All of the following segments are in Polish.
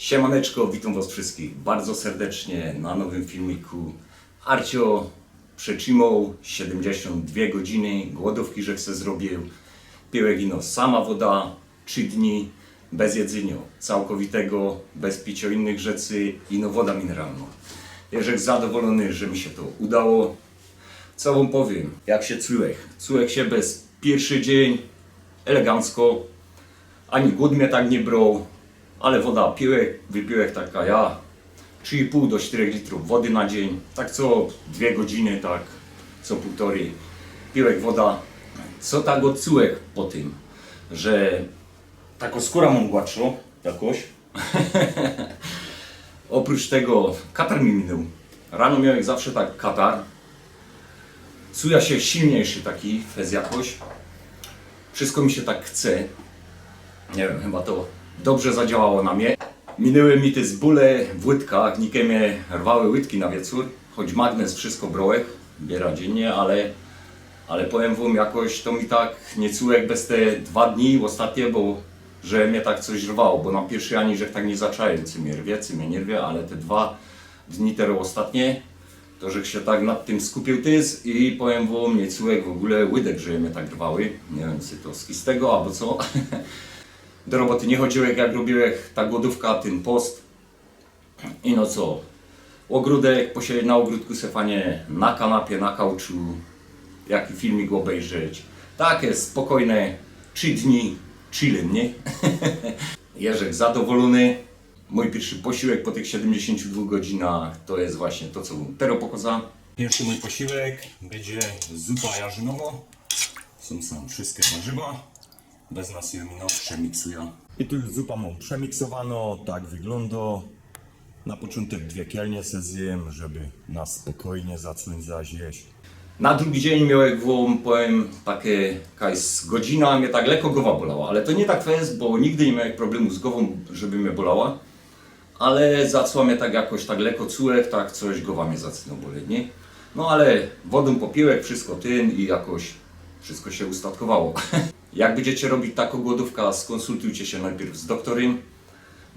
Siemaneczko, witam Was wszystkich bardzo serdecznie na nowym filmiku. Arcio przetrzymał 72 godziny głodówki, że chce zrobił. Piłek ino sama woda, 3 dni bez jedzenia całkowitego, bez picia innych rzeczy, ino woda mineralna. Jeżek zadowolony, że mi się to udało. Co Wam powiem, jak się czułek? Czułek się bez pierwszy dzień, elegancko, ani głód mnie tak nie brał, ale woda piłek, wypiłek taka ja, 3,5 do 4 litrów wody na dzień, tak co dwie godziny, tak co półtorej piłek woda. Co tak odczułek po tym, że taką skóra mam gładszą jakoś. Oprócz tego katar mi minął. Rano miałem zawsze tak katar. Czuję się silniejszy taki fez jakoś. Wszystko mi się tak chce. Nie wiem, chyba to dobrze zadziałało na mnie. Minęły mi te zbóle w łydkach, nikie mnie rwały łydki na wieczór, choć magnes wszystko brołek, biera dziennie, ale, ale powiem wam jakoś to mi tak nie czułek bez te dwa dni ostatnie, bo że mnie tak coś rwało, bo na pierwszy ani, że tak nie zacząłem, co mnie rwie, co mnie nie rwie, ale te dwa dni teraz ostatnie, to że się tak nad tym skupił tys i powiem wam, nie czułek w ogóle łydek, że mnie tak rwały, nie wiem, czy to z kistego albo co. do roboty nie chodziłem, jak robiłem ta głodówka, ten post. I no co, ogródek, posiedzieć na ogródku se fajnie na kanapie, na kauczu, jaki filmik obejrzeć. Takie spokojne 3 dni chillem, nie? Jerzek zadowolony. Mój pierwszy posiłek po tych 72 godzinach to jest właśnie to, co teraz pokazałem. Pierwszy mój posiłek będzie zupa jarzynowa. Są sam wszystkie warzywa. Bez nas ją no, przemiksuję. I tu już zupa mam przemiksowano, tak wygląda. Na początek dwie kielnie se zjem, żeby na spokojnie zacząć zazjeść. Na drugi dzień miałem wam, powiem, takie jakaś godzina, mnie tak lekko głowa bolała, ale to nie tak jest, bo nigdy nie miałem problemu z głową, żeby mnie bolała. Ale zaczęła mnie tak jakoś tak lekko czułek, tak coś głowa mnie zaczyna boleć, nie? No ale wodą popiłek, wszystko tym i jakoś wszystko się ustatkowało. Jak będziecie robić taką głodówkę, skonsultujcie się najpierw z doktorem,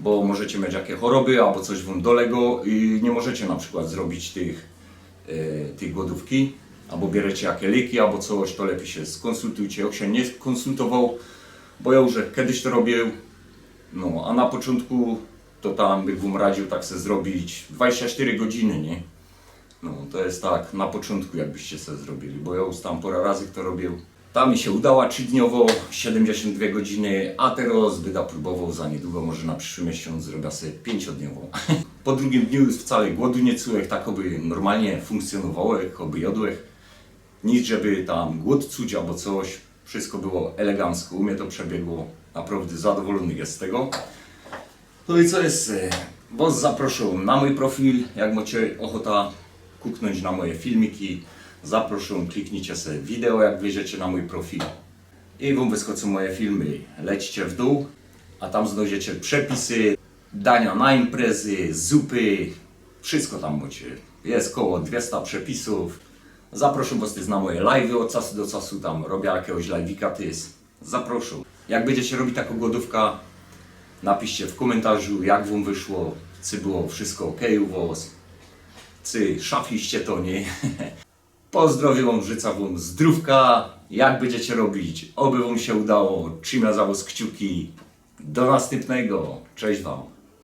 bo możecie mieć jakie choroby albo coś wam dolego i nie możecie na przykład zrobić tych, e, tych głodówki, albo bierzecie jakie leki albo coś, to lepiej się skonsultujcie. Jak się nie konsultował, bo ja już kiedyś to robił, no a na początku to tam bym radził tak se zrobić 24 godziny, nie? No, to jest tak, na początku jakbyście sobie zrobili, bo ja już tam parę razy to robił. Ta mi się udała 3-dniowo, 72 godziny, a teraz będę próbował za niedługo, może na przyszły miesiąc zrobię sobie 5-dniową. Po drugim dniu już wcale głodu nie czułem, tak aby normalnie funkcjonowałem, aby jadłem. Nic, żeby tam głód czuć albo coś, wszystko było elegancko, u mnie to przebiegło, naprawdę zadowolony jest z tego. No i co jest? e, Was zaproszę na mój profil, jak macie ochota kuknąć na moje filmiki. Zaproszę, kliknijcie sobie wideo, jak wejdziecie na mój profil. I wam wyskoczą moje filmy. Lećcie w dół, a tam znajdziecie przepisy, dania na imprezy, zupy, wszystko tam macie. Jest koło 200 przepisów. Zaproszę was na moje live'y od czasu do czasu, tam robię jakiegoś live'ika, tyz. Zaproszę. Jak będziecie robić taką głodówkę, Napiszcie w komentarzu, jak wam wyszło, czy było wszystko ok u was, czy szafliście to nie. Pozdrowię wam, życzę wam zdrówka, jak będziecie robić, oby wam się udało, trzymam za was kciuki. Do następnego, cześć wam.